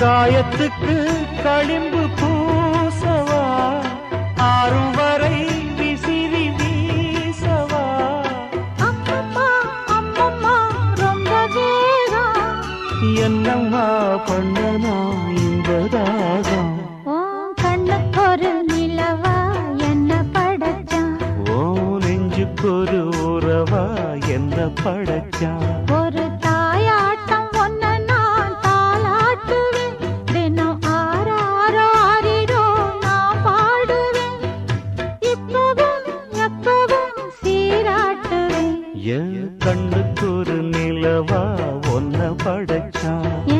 காயத்துக்கு களிம்பு பூசவா? ஆறும் வரை விசிறி வீசவா? என்னம்மா பண்ணனா இன்பதாகம் கண்ணுக்கொரு நிலவா என்ன படைச்சான் ஓ நெஞ்சுக்கொரு உறவா என்ன படைச்சான் ஒரு என் கண்ணுக்கு ஒரு நிலவா ஒன்ன படைச்சான்.